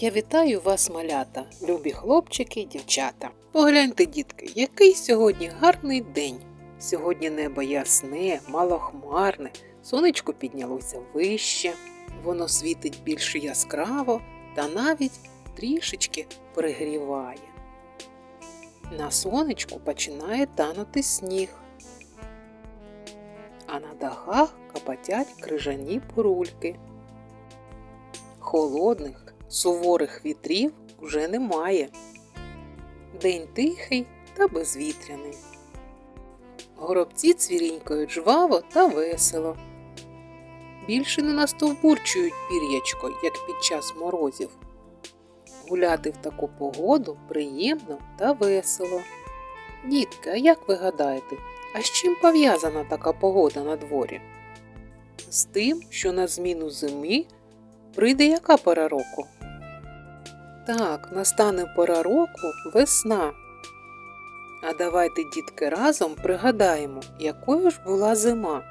Я вітаю вас, малята, любі хлопчики і дівчата. Погляньте, дітки, який сьогодні гарний день. Сьогодні небо ясне, малохмарне, сонечко піднялося вище, воно світить більш яскраво та навіть трішечки пригріває. На сонечку починає танути сніг, а на дахах капотять крижані бурульки. Холодних, суворих вітрів уже немає. День тихий та безвітряний. Горобці цвірінькають жваво та весело. Більше не настовбурчують пір'ячко, як під час морозів. Гуляти в таку погоду приємно та весело. Дітки, а як ви гадаєте, а з чим пов'язана така погода на дворі? З тим, що на зміну зими прийде яка пора року? Так, настане пора року весна. А давайте, дітки, разом пригадаємо, якою ж була зима.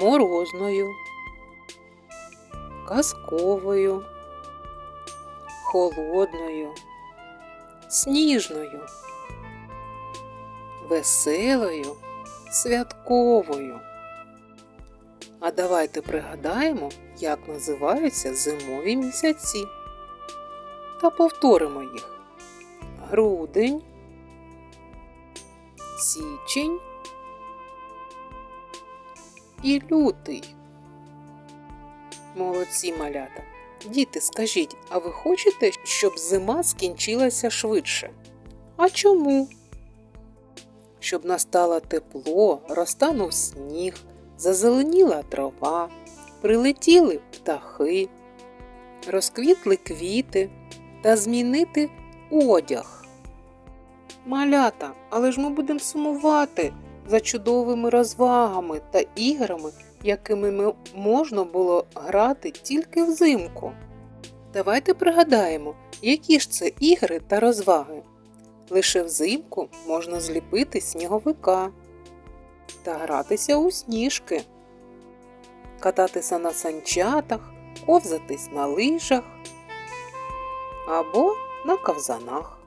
Морозною, казковою, холодною, сніжною, веселою, святковою. А давайте пригадаємо, як називаються зимові місяці. Та повторимо їх. Грудень, січень і лютий. Молодці малята. Діти, скажіть, а ви хочете, щоб зима скінчилася швидше? А чому? Щоб настало тепло, розтанув сніг, зазеленіла трава, прилетіли птахи, розквітли квіти та змінити одяг. Малята, але ж ми будемо сумувати за чудовими розвагами та іграми, якими ми можна було грати тільки взимку. Давайте пригадаємо, які ж це ігри та розваги. Лише взимку можна зліпити сніговика та гратися у сніжки, кататися на санчатах, ковзатись на лижах або на ковзанах.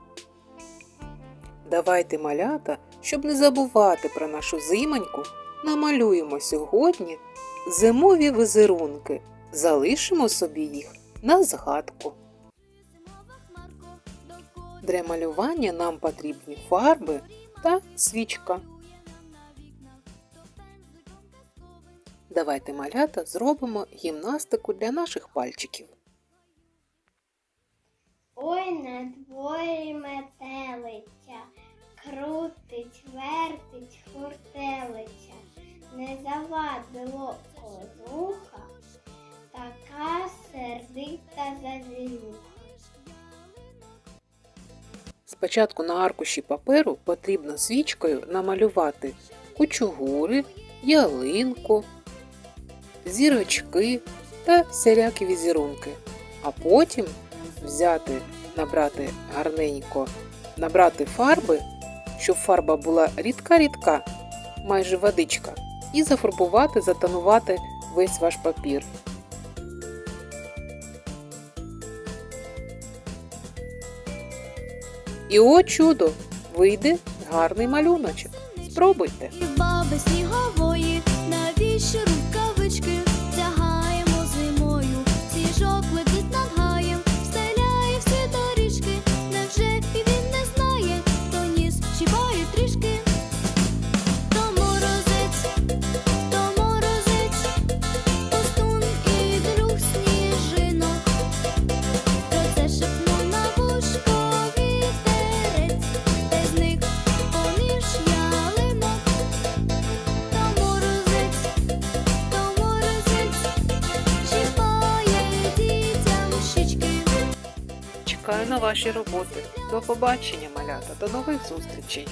Давайте малята, щоб не забувати про нашу зимоньку, намалюємо сьогодні зимові візерунки, залишимо собі їх на згадку. Для малювання нам потрібні фарби та свічка. Давайте малята зробимо гімнастику для наших пальчиків. Ой, на дворі метелиця, крутить, вертить хуртелиця, не завадило козуха, така сердита завірюха. Спочатку на аркуші паперу потрібно свічкою намалювати кучугури, ялинку, зірочки та всілякі візерунки, а потім взяти, набрати гарненько, набрати фарби, щоб фарба була рідка-рідка, майже водичка, і зафарбувати, затонувати весь ваш папір. І о чудо! Вийде гарний малюночок. Спробуйте! Баби снігової, навіщо Чекаю на ваші роботи. До побачення, малята, до нових зустрічей!